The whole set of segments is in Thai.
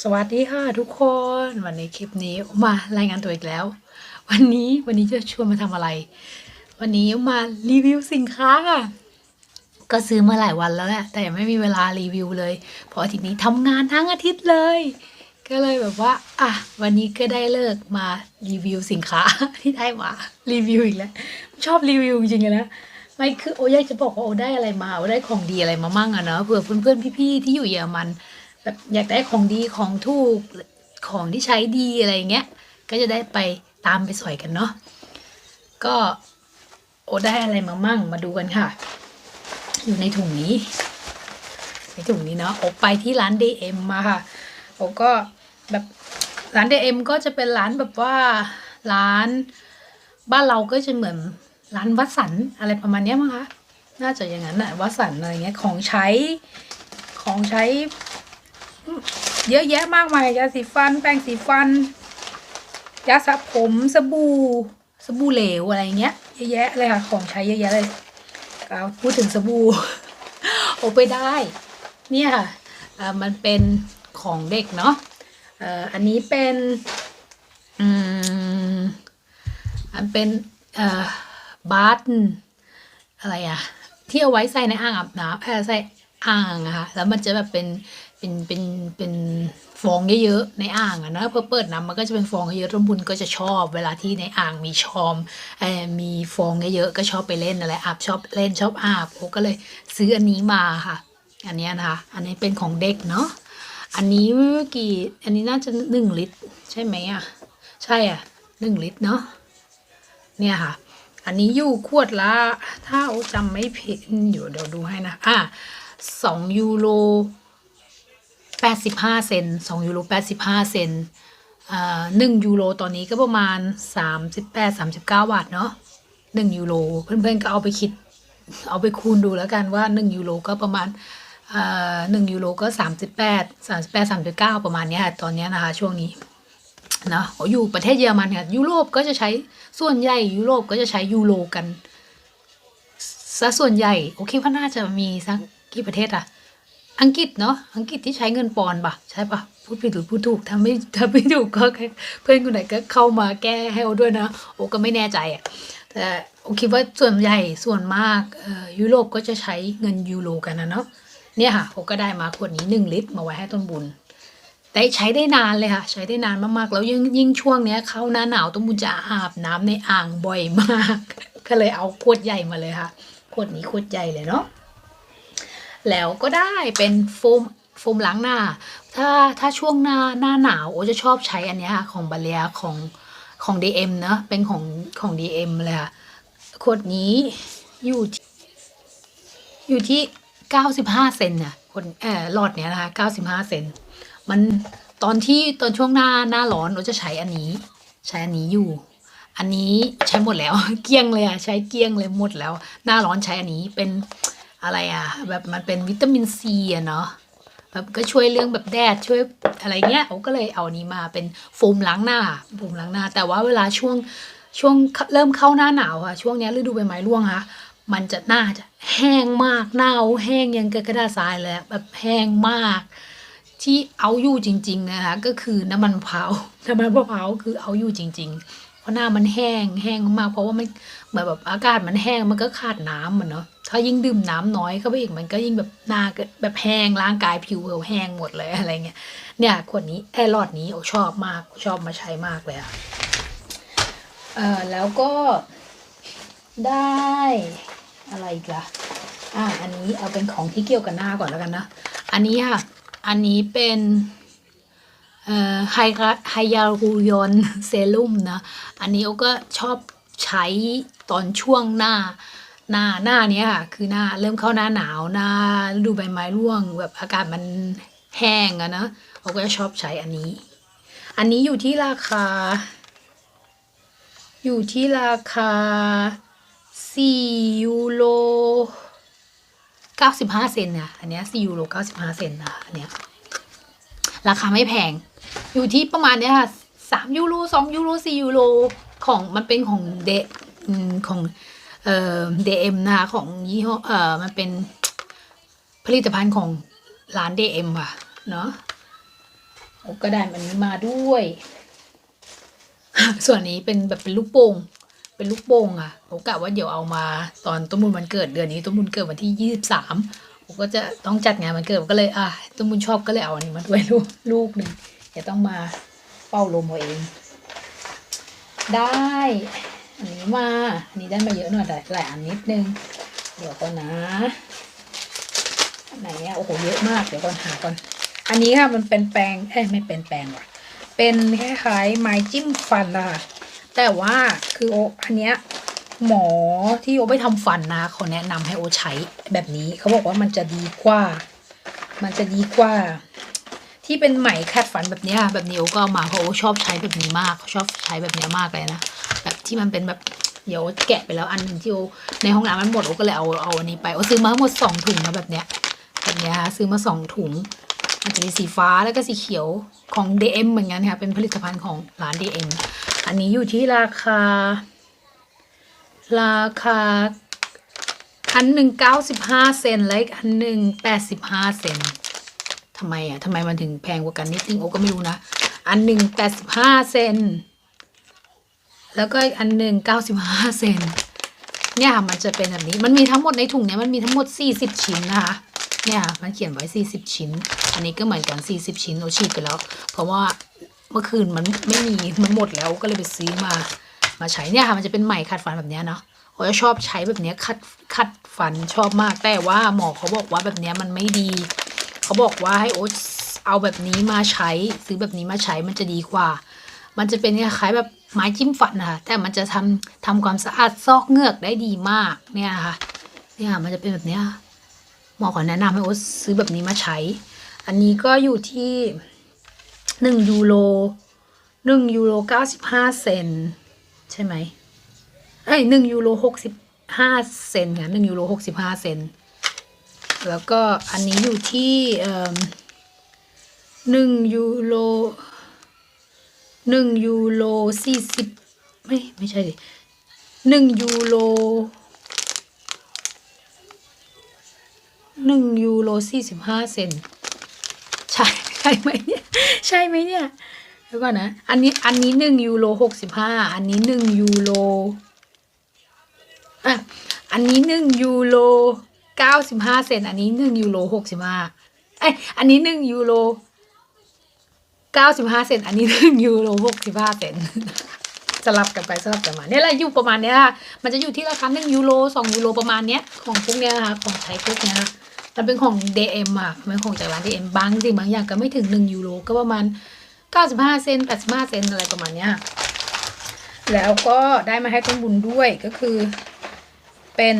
สวัสดีค่ะทุกคนวันนี้คลิปนี้มารายงานตัวอีกแล้ว วันนี้วันนี้จะชวนมาทำอะไร วันนี้มารีวิวสินค้าค่ะก็ซื้อมาหลายวันแล้วแหละแต่ไม่มีเวลารีวิวเลยเพราะอาทิตย์นี้ทำงานทั้งอาทิตย์เลย ก็เลยแบบว่าอะวันนี้ก็ได้เลิกมารีวิวสินค้าที่ได้มารีวิวอีกแล้วชอบรีวิวจริงๆเลยนะไม่คือโออยากจะบอกว่าโอได้อะไรมาโอได้ของดีอะไรมามั่งอะเนาะเผื่อเพื่อนๆพี่ๆที่อยู่เยอรมัน แบบอยากได้ของดีของถูกของที่ใช้ดีอะไรเงี้ย ก็จะได้ไปตามไปสอยกันเนาะ ก็โอได้อะไรมามั่งมาดูกันค่ะ อยู่ในถุงนี้ ในถุงนี้เนาะโอไปที่ร้าน DM มาค่ะโอก็แบบร้าน DM ก็จะเป็นร้านแบบว่าร้านบ้านเราก็จะเหมือนร้านวัดสันอะไรประมาณเนี้ยมั้งคะ น่าจะอย่างนั้นอะวัดสันอะไรเงี้ยของใช้ของใช้ เยอะแยะมากมายยาสีฟัน แปรงสีฟัน ยาสระผมสบู่สบู่เหลวอะไรเงี้ยเยอะแยะเลยค่ะของใช้เยอะแยะเลยก็พูดถึงสบู่โอไปได้ เนี่ยค่ะมันเป็นของเด็กเนาะอันนี้เป็นอันเป็นบาร์อะไรอะที่เอาไว้ใส่ในอ่างอาบน้ำใส่อ่างอะค่ะแล้วมันจะแบบเป็น เป็นเป็นเป็นฟองเยอะๆในอ่างอะนะเพื่อเปิดน้ำมันก็จะเป็นฟองเยอะๆร่มบุญก็จะชอบ เวลาที่ในอ่างมีชอมเออมีฟองเยอะๆก็ชอบไปเล่นอะไรอาบชอบเล่นชอบอาบโอ้ก็เลยซื้ออันนี้มาค่ะ อันนี้นะคะอันนี้เป็นของเด็กเนาะอันนี้กี่อันนี้น่าจะหนึ่งลิตร ใช่ไหมอะใช่อะหนึ่งลิตรเนาะเนี่ยค่ะ อันนี้อยู่ขวดละถ้าโอจำไม่ผิดอยู่เดี๋ยวดูให้นะอะสองยูโร แปดสิบห้าเซนสองยูโรแปดสิบห้าเซนอ่าหนึ่งยูโรตอนนี้ก็ประมาณสามสิบามสิบเก้าบาทเนาะหนึ่งยูโรเพื่อนๆก็เอาไปคิดเอาไปคูณดูแล้วกันว่าหนึ่งยูโรก็ประมาณอ่าหนึ่งยูโรก็สามสิบแปดสามสิบแปดสามสิบเก้าประมาณนี้ค่ะตอนนี้นะคะ ช่วงนี้เนาะอยู่ประเทศเยอรมันค่ะยุโรปก็จะใช้ส่วนใหญ่ยุโรปก็จะใช้ยูโรกันซะส่วนใหญ่ โอเคว่าน่าจะมีสักกี่ประเทศอะ อังกฤษเนาะอังกฤษที่ใช้เงินปอนด์ปะใช่ปะพูดผิดหรือพูดถูกถ้าไม่ถ้าไม่ถูกก็เพื่อนคนไหนก็เข้ามาแก้ให้โอด้วยนะ โอก็ไม่แน่ใจอะแต่โอคิดว่าส่วนใหญ่ส่วนมากยุโรปก็จะใช้เงินยูโรกันนะเนาะเนี่ยค่ะโอก็ได้มาขวดนี้หนึ่งลิตรมาไว้ให้ต้นบุญแต่ใช้ได้นานเลยค่ะ ใช้ได้นานมากๆ แล้วยิ่งยิ่งช่วงเนี้ยเข้าหน้าหนาวต้องมุนจะอาบน้ำในอ่างบ่อยมาก ก็เลยเอาขวดใหญ่มาเลยค่ะขวดนี้ขวดใหญ่เลยเนาะ แล้วก็ได้เป็นโฟมโฟมล้างหน้า ถ้าถ้าช่วงหน้าหน้าหนาวโอจะชอบใช้อันนี้ค่ะ ของบาเลียของของ DM เนอะเป็นของของ DM เลยค่ะขวดนี้อยู่อยู่ที่ 95 เซนเนี่ยคนเออหลอดเนี้ยนะคะ 95 เซนมันตอนที่ตอนช่วงหน้าหน้าร้อนเราจะใช้อันนี้ ใช้อันนี้อยู่ อันนี้ใช้หมดแล้ว เกี้ยงเลยอะใช้เกี้ยงเลยหมดแล้ว หน้าร้อนใช้อันนี้เป็น อะไรอะแบบมันเป็นวิตามินซีอะเนาะแบบก็ช่วยเรื่องแบบแดดช่วยอะไรเงี้ยผมก็เลยเอานี้มาเป็นโฟมล้างหน้าโฟมล้างหน้า แต่ว่าเวลาช่วงช่วงเริ่มเข้าหน้าหนาวอะช่วงนี้ฤดูใบไม้ร่วงค่ะมันจะหน้าจะแห้งมากเน่าแห้งยังกระดาษทรายเลยแบบแห้งมาก ที่เอาอยู่จริง ๆ นะคะก็คือน้ำมันมะพร้าวน้ำมันมะพร้าวคือเอาอยู่จริง ๆ เพราะหน้ามันแห้งแห้งมากเพราะว่ามันเหมือนแบบอากาศมันแห้งมันก็ขาดน้ำมันเนาะ ถ้ายิ่งดื่มน้ำน้อยเข้าไปอีกมันก็ยิ่งแบบหน้าแบบแห้งร่างกายผิวเราแห้งหมดเลยอะไรเงี้ยเนี่ยขวดนี้แอร์ลอดนี้โอชอบมากชอบมาใช้มากเลยอะเออแล้วก็ได้อะไรอีกล่ะอ่าอันนี้เอาเป็นของที่เกี่ยวกับหน้าก่อนแล้วกันนะ อันนี้ค่ะ อันนี้เป็นเอ่อไฮไฮยาลูรอนเซรุ่มนะ อันนี้โอก็ชอบใช้ตอนช่วงหน้า หน้าหน้าเนี้ยค่ะ คือหน้าเริ่มเข้าหน้าหนาวหน้าฤดูใบไม้ร่วง แบบอากาศมันแห้งอะนะโอก็จะชอบใช้อันนี้ อันนี้อยู่ที่ราคา อยู่ที่ราคา4ยูโร95 เซนเนี่ยอันเนี้ย4ยูโร95 เซนนะอันเนี้ยราคาไม่แพง อยู่ที่ประมาณเนี้ยค่ะ3ยูโร2ยูโร4ยูโรของมันเป็นของเดของ เอ่อ DM นะคะของยี่ห้อเอ่อมันเป็นผลิตภัณฑ์ของร้าน DM ค่ะ เนาะก็ได้มันนี้มาด้วย ส่วนนี้เป็นแบบเป็นลูกโป่งเป็นลูกโป่งอะโอกะว่าเดี๋ยวเอามาตอนต้นบุญวันเกิดเดือนนี้ต้นบุญเกิดวันที่ยี่สิบสามผมก็จะต้องจัดงานวันเกิดก็เลยอะต้นบุญชอบก็เลยเอาอันนี้มาด้วยลูกลูกหนึ่งเดี๋ยวต้องมาเป่าลมเอาเอง ได้ อันนี้มาอันนี้ได้มาเยอะหน่อยแต่หลายอันนิดนึง เดี๋ยวก่อนนะอันไหนอะโอ้โหเยอะมากเดี๋ยวก่อนหาก่อน อันนี้ค่ะมันเป็นแปรงเอ้ยไม่เป็นแปรงว่ะ เป็นคล้ายๆไม้จิ้มฟันนะคะแต่ว่าคือโออันเนี้ยหมอที่โอไปทำฟันนะเขาแนะนำให้โอใช้แบบนี้เขาบอกว่ามันจะดีกว่า มันจะดีกว่า ที่เป็นไหมขัดฟันแบบเนี้ยแบบนี้โอก็เอามาเพราะโอชอบใช้แบบนี้มากเขาชอบใช้แบบเนี้ยมากเลยนะแบบ ที่มันเป็นแบบเดี๋ยวแกะไปแล้วอันหนึ่งที่โอในห้องน้ำมันหมดโอก็เลยเอาเอาอันนี้ไปโอซื้อมาทั้งหมดสองถุงนะแบบเนี้ยแบบเนี้ยค่ะซื้อมาสองถุงมันจะมีสีฟ้าแล้วก็สีเขียวของ DM เหมือนกันค่ะเป็นผลิตภัณฑ์ของร้าน DM อันนี้อยู่ที่ราคา ราคาอันหนึ่งเก้าสิบห้าเซนและอีกอันหนึ่งแปดสิบห้าเซนทำไมอะทำไมมันถึงแพงกว่ากันนิดนึงโอก็ไม่รู้นะ อันหนึ่งแปดสิบห้าเซน แล้วก็อีกอันหนึ่งเก้าสิบห้าเซนเนี่ยค่ะมันจะเป็นแบบนี้มันมีทั้งหมดในถุงเนี้ยมันมีทั้งหมดสี่สิบชิ้นนะคะ เนี่ยค่ะมันเขียนไว้ 40 ชิ้น อันนี้ก็เหมือนกัน 40 ชิ้นโอฉีดไปแล้ว เพราะว่าเมื่อคืนมันไม่มีมันหมดแล้วก็เลยไปซื้อมามาใช้เนี่ยค่ะมันจะเป็นไหมขัดฟันแบบเนี้ยเนาะโอจะชอบใช้แบบเนี้ยขัดขัดฟันชอบมาก แต่ว่าหมอเขาบอกว่าแบบเนี้ยมันไม่ดี เขาบอกว่าให้โอ๊ตเอาแบบนี้มาใช้ซื้อแบบนี้มาใช้มันจะดีกว่า มันจะเป็นคล้ายแบบ ไม้จิ้มฟันนะคะแต่มันจะทำทำความสะอาดซอกเงือกได้ดีมากเนี่ยค่ะเนี่ยค่ะมันจะเป็นแบบเนี้ยหมอขอแนะนำให้โอ๊ตซื้อแบบนี้มาใช้ อันนี้ก็อยู่ที่หนึ่งยูโรหนึ่งยูโรเก้าสิบห้าเซนใช่ไหมเอ้ยหนึ่งยูโรหกสิบห้าเซนค่ะหนึ่งยูโรหกสิบห้าเซนแล้วก็อันนี้อยู่ที่เอ่อหนึ่งยูโร หนึ่งยูโรสี่สิบไม่ไม่ใช่ดิหนึ่งยูโรหนึ่งยูโรสี่สิบห้าเซนใช่ใช่ไหมเนี่ยใช่ไหมเนี่ยเดี๋ยวก่อนนะอันนี้อันนี้หนึ่งยูโรหกสิบห้าอันนี้หนึ่งยูโรอะอันนี้หนึ่งยูโรเก้าสิบห้าเซนอันนี้หนึ่งยูโรหกสิบห้าเอ้ยอันนี้หนึ่งยูโร เก้าสิบห้าเซนอันนี้หนึ่งยูโรหกสิบห้าเซนสลับกันไปสลับกันมาเนี่ยแหละอยู่ประมาณเนี้ยค่ะมันจะอยู่ที่ราคาหนึ่งยูโรสองยูโรประมาณเนี้ยของพวกเนี้ยนะคะของใช้พวกเนี้ยค่ะมันเป็นของ DM อะมันของจากร้าน DM บางสิ่งบางอย่างก็ไม่ถึงหนึ่งยูโรก็ประมาณเก้าสิบห้าเซนแปดสิบห้าเซนอะไรประมาณเนี้ยแล้วก็ได้มาให้ต้นบุญด้วยก็คือเป็น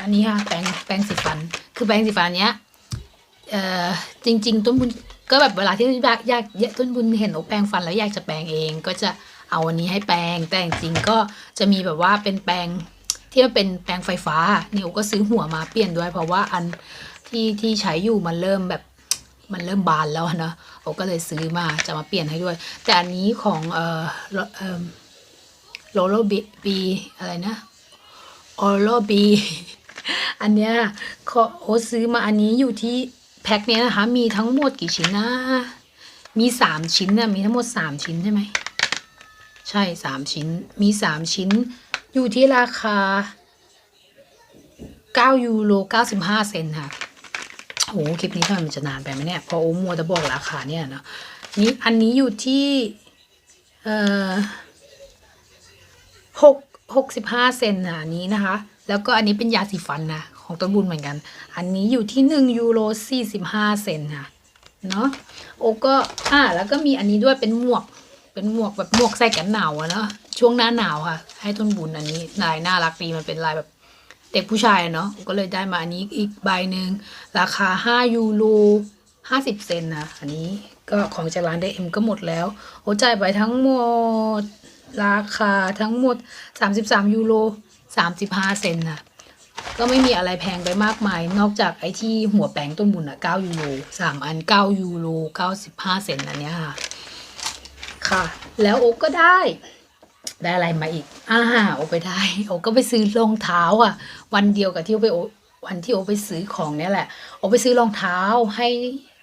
อันนี้ค่ะแปรงแปรงสีฟัน คือแปรงสีฟันเนี้ยเอ่อจริง ๆ ต้นบุญ ก็แบบเวลาที่อยากอยากอยากต้นบุญเห็นโอแปรงฟันแล้วอยากจะแปรงเองก็จะเอาอันนี้ให้แปรงแต่จริงก็จะมีแบบว่าเป็นแปรงที่มันเป็นแปรงไฟฟ้านี่โอก็ซื้อหัวมาเปลี่ยนด้วย เพราะว่าอันที่ที่ใช้อยู่มันเริ่มแบบมันเริ่มบานแล้วอะเนะโอก็เลยซื้อมาจะมาเปลี่ยนให้ด้วย แต่อันนี้ของเอ่อโลโลบีบีอะไรนะออโรบีอันเนี้ยเขอโอซื้อมาอันนี้อยู่ที่ แพ็คเนี้ยนะคะ มีทั้งหมดกี่ชิ้นนะ มีสามชิ้นนะมีทั้งหมดสามชิ้นใช่ไหม ใช่สามชิ้น มีสามชิ้น อยู่ที่ราคาเก้ายูโรเก้าสิบห้าเซนค่ะโอ้โหคลิปนี้ทำไมมันจะนานไปไหมเนี่ย พอโอมัวแต่บอกราคาเนี่ยเนาะนี่อันนี้อยู่ที่ เอ่อหกหกสิบห้าเซนอะอันนี้นะคะ แล้วก็อันนี้เป็นยาสีฟันนะ ของต้นบุญเหมือนกัน อันนี้อยู่ที่หนึ่งยูโรสี่สิบห้าเซนค่ะ เนาะโอก็อ่าแล้วก็มีอันนี้ด้วยเป็นหมวก เป็นหมวกแบบหมวกใส่กันหนาวอะเนาะ ช่วงหน้าหนาวค่ะ ให้ต้นบุญอันนี้ลายน่ารักดีมันเป็นลายแบบเด็กผู้ชายเนาะ ก็เลยได้มาอันนี้อีกใบหนึ่งราคาห้ายูโรห้าสิบเซนนะ อันนี้ก็ของจากร้านเดเอ็มก็หมดแล้วโอจ่ายไปทั้งหมดราคาทั้งหมด 33 ยูโร35 เซนนะ ก็ไม่มีอะไรแพงไปมากมาย นอกจากไอ้ที่หัวแปงต้นบุญอะ9ยูโร3อัน 9 ยูโร 95 เซนอันเนี้ยค่ะ ค่ะ แล้วโอก็ได้ ได้อะไรมาอีกอ่าโอไปได้ โอก็ไปซื้อรองเท้าอะ วันเดียวกับที่โอไปโอวันที่โอไปซื้อของเนี้ยแหละ โอไปซื้อรองเท้าให้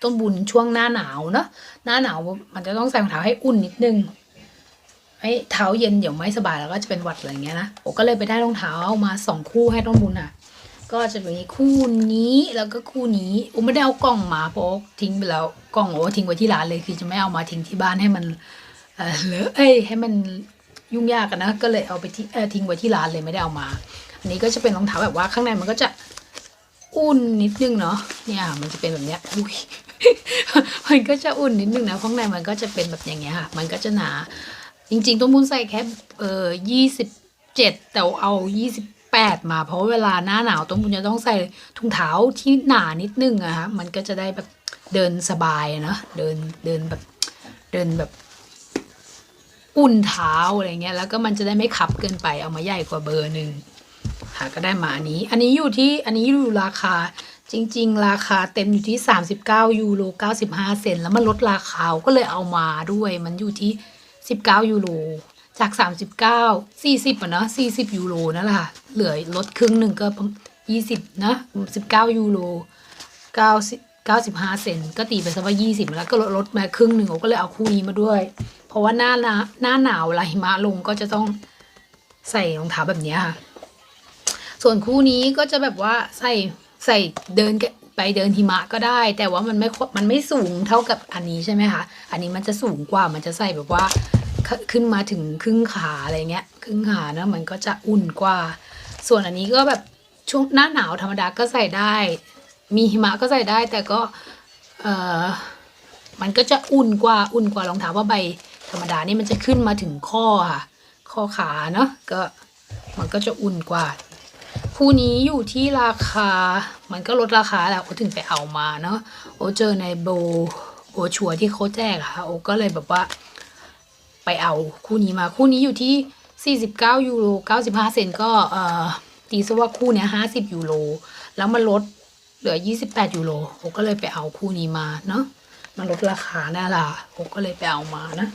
ต้นบุญช่วงหน้าหนาวเนอะหน้าหนาวมันจะต้องใส่รองเท้าให้อุ่นนิดนึงให้เท้าเย็นเดี๋ยวไม่สบายแล้วก็จะเป็นหวัดอะไรเงี้ยนะผมก็เลยไปได้รองเท้ามาสองคู่ให้ต้นบุญอะ ก็จะมีคู่นี้แล้วก็คู่นี้อุมไม่ได้เอากล่องมาเพราะทิ้งไปแล้วกล่องโอ้ทิ้งไว้ที่ร้านเลยคือจะไม่เอามาทิ้งที่บ้านให้มันเออเลอะเอ้ยให้มันยุ่งยากกันนะก็เลยเอาไปที่เออทิ้งไว้ที่ร้านเลยไม่ได้เอามาอันนี้ก็จะเป็นรองเท้าแบบว่าข้างในมันก็จะอุ่นนิดนึงเนาะเนี่ยมันจะเป็นแบบเนี้ยอุ้ยมันก็จะอุ่นนิดนึงนะข้างในมันก็จะเป็นแบบอย่างเงี้ยค่ะมันก็จะหนาจริงๆต้องมุนใส่แค่เออยี่สิบเจ็ดแต่เอายี่สิบ แปดมาเพราะเวลาหน้าหนาวต้องมุนจะต้องใส่ถุงเท้าที่หนานิดนึงอะฮะมันก็จะได้แบบเดินสบายเนอะเดินเดินแบบเดินแบบอุ่นเท้าอะไรเงี้ยแล้วก็มันจะได้ไม่ขับเกินไปเอามาใหญ่กว่าเบอร์หนึ่งค่ะก็ได้มาอันนี้ อันนี้อยู่ที่อันนี้อยู่ราคาจริง ๆ ราคาเต็มอยู่ที่ 39 ยูโร 95 เซนแล้วมันลดราคาก็เลยเอามาด้วย มันอยู่ที่ 19 ยูโร จาก 39 40อะเนอะ40 ยูโรนั่นแหละค่ะ เหลือลดครึ่งหนึ่งก็20นะ19ยูโร90 95เก้าสิบห้าเซนก็ตีไปซะว่า20แล้วก็ลดลดมาครึ่งหนึ่งผมก็เลยเอาคู่นี้มาด้วย เพราะว่าหน้าหน้าหนาวลาหิมะลงก็จะต้องใส่รองเท้าแบบนี้ค่ะ ส่วนคู่นี้ก็จะแบบว่าใส่ใส่เดินไปเดินหิมะก็ได้ แต่ว่ามันไม่ มันไม่สูงเท่ากับอันนี้ใช่ไหมคะ อันนี้มันจะสูงกว่า มันจะใส่แบบว่าขึ้นมาถึงครึ่งขาอะไรเงี้ย ครึ่งขานะมันก็จะอุ่นกว่า ส่วนอันนี้ก็แบบช่วงหน้าหนาวธรรมดาก็ใส่ได้ มีหิมะก็ใส่ได้ แต่ก็เออมันก็จะอุ่นกว่าอุ่นกว่ารองเท้าผ้าใบธรรมดานี่มันจะขึ้นมาถึงข้อค่ะ ข้อขาเนาะก็มันก็จะอุ่นกว่า คู่นี้อยู่ที่ราคา มันก็ลดราคาแหละโอถึงไปเอามาเนาะโอเจอในโบโอชัวร์ที่เขาแจกค่ะโอก็เลยแบบว่า ไปเอาคู่นี้มาคู่นี้อยู่ที่ 49 ยูโร 95 เซนก็เอ่อตีซะว่าคู่เนี้ย50 ยูโร แล้วมันลดเหลือ 28 ยูโรโอก็เลยไปเอาคู่นี้มาเนาะมันลดราคาแน่ละโอก็เลยไปเอามานะ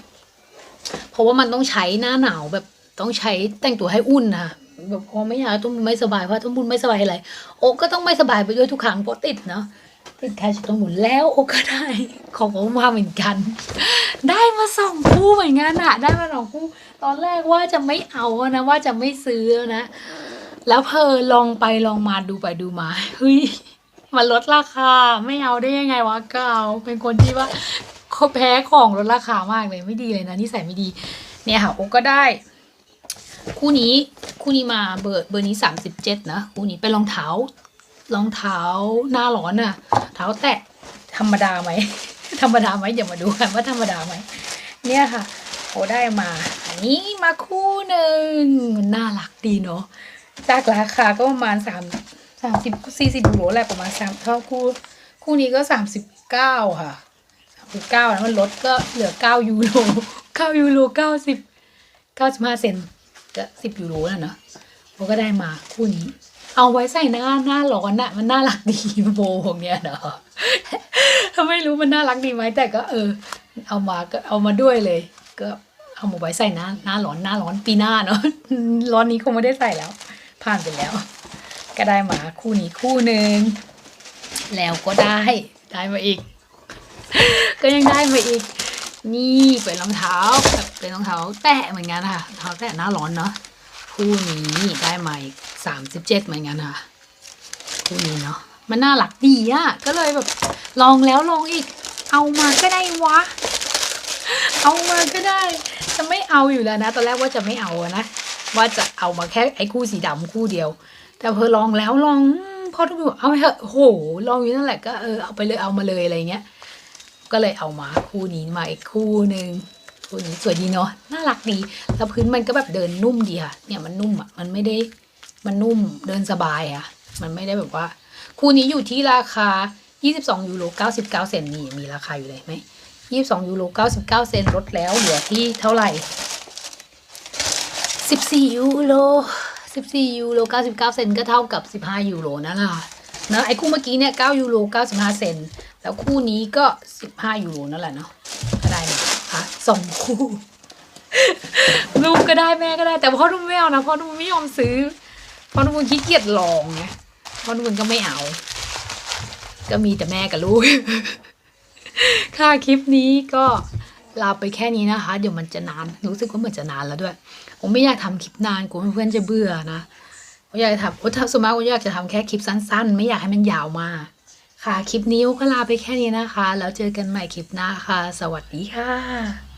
เพราะว่ามันต้องใช้หน้าหนาวแบบต้องใช้แต่งตัวให้อุ่นนะแบบพอไม่อยากต้นบุญไม่สบายเพราะต้นบุญไม่สบายอะไรโอก็ต้องไม่สบายไปด้วยทุกครั้งเพราะติดเนาะ ติดแคชิต้นบุญแล้วโอก็ได้ของโอมาเหมือนกัน ได้มาสองคู่เหมือนกันอะได้มาสองคู่ ตอนแรกว่าจะไม่เอานะว่าจะไม่ซื้อนะ แล้วเพอลองไปลองมาดูไปดูมาเฮ้ยมันลดราคาไม่เอาได้ยังไงวะเก็เอาเป็นคนที่ว่าเขาแพ้ของลดราคามากเลยไม่ดีเลยนะนิสัยไม่ดี เนี่ยค่ะโอก็ได้ คู่นี้คู่นี้มาเบอร์เบอร์นี้สามสิบเจ็ดนะคู่นี้เป็นรองเท้า รองเท้าหน้าร้อนน่ะเท้าแตะธรรมดาไหม ธรรมดาไหมเดี๋ยวมาดูกันว่าธรรมดาไหมเนี่ยค่ะโอได้มา อันนี้มาคู่หนึ่งมันน่ารักดีเนาะจากราคาก็ประมาณสามสามสิบสี่สิบยูโรแหละประมาณสามเท่าคู่คู่นี้ก็สามสิบเก้าค่ะสามสิบเก้าแล้วมันลดก็เหลือเก้ายูโรเก้ายูโรเก้าสิบเก้าสิบห้าเซนก็สิบยูโรแล้วเนาะโบก็ได้มาคู่นี้ เอาไว้ใส่หน้าหน้าร้อนอะมันน่ารักดีโบพวกเนี้ยเนาะถ้าไม่รู้มันน่ารักดีไหมแต่ก็เออ เอามาก็เอามาด้วยเลย ก็เอามาไว้ใส่หน้าหน้าร้อนหน้าร้อนปีหน้าเนาะร้อนนี้คงไม่ได้ใส่แล้ว ผ่านไปแล้ว ก็ได้มาคู่นี้คู่หนึ่งแล้วก็ได้ได้มาอีก ก็ยังได้มาอีก นี่เป็นรองเท้าแบบเป็นรองเท้าแตะเหมือนกันค่ะรองเท้าแตะหน้าร้อนเนาะ คู่นี้ได้มาอีกสามสิบเจ็ดเหมือนกันค่ะ คู่นี้เนาะมันน่ารักดีอะก็เลยแบบลองแล้วลองอีก เอามาก็ได้วะ เอามาก็ได้ จะไม่เอาอยู่แล้วนะ ตอนแรกว่าจะไม่เอานะ ว่าจะเอามาแค่ไอ้คู่สีดำคู่เดียว แต่พอลองแล้วลองพอทุกคนบอกเอาไปเถอะโหลองอยู่นั่นแหละก็เออเอาไปเลยเอามาเลยอะไรเงี้ย ก็เลยเอามาคู่นี้มาอีกคู่หนึ่ง คู่นี้สวยดีเนาะน่ารักดีแล้วพื้นมันก็แบบเดินนุ่มดีค่ะเนี่ยมันนุ่มอะมันไม่ได้มันนุ่มเดินสบายอะ มันไม่ได้แบบว่า คู่นี้อยู่ที่ราคา 22ยูโร99 เซนนี่มีราคาอยู่เลยไหม22ยูโร99 เซนลดแล้วเหลือที่เท่าไหร่ 14ยูโร14ยูโร99 เซนก็เท่ากับ 15ยูโรนั่นแหละนะไอ้คู่เมื่อกี้เนี่ย9ยูโร95 เซนแล้วคู่นี้ก็ 15ยูโรนั่นแหละเนาะ สองคู่ ลูกก็ได้แม่ก็ได้ แต่พ่อนุ่มไม่เอานะพ่อนุ่มไม่ยอมซื้อพ่อนุ่มขี้เกียจลองไงพ่อนุ่มก็ไม่เอา ก็มีแต่แม่กับลูก ค่ะคลิปนี้ก็ลาไปแค่นี้นะคะ เดี๋ยวมันจะนาน รู้สึกว่าเหมือนจะนานแล้วด้วย ผมไม่อยากทำคลิปนานกลัวเพื่อนจะเบื่อนะผมอยากจะทำโอ้ถ้าสมมติว่าอยากจะทำแค่คลิปสั้น ๆ ไม่อยากให้มันยาวมาก ค่ะ คลิปนี้ก็ลาไปแค่นี้นะคะ แล้วเจอกันใหม่คลิปหน้าค่ะ สวัสดีค่ะ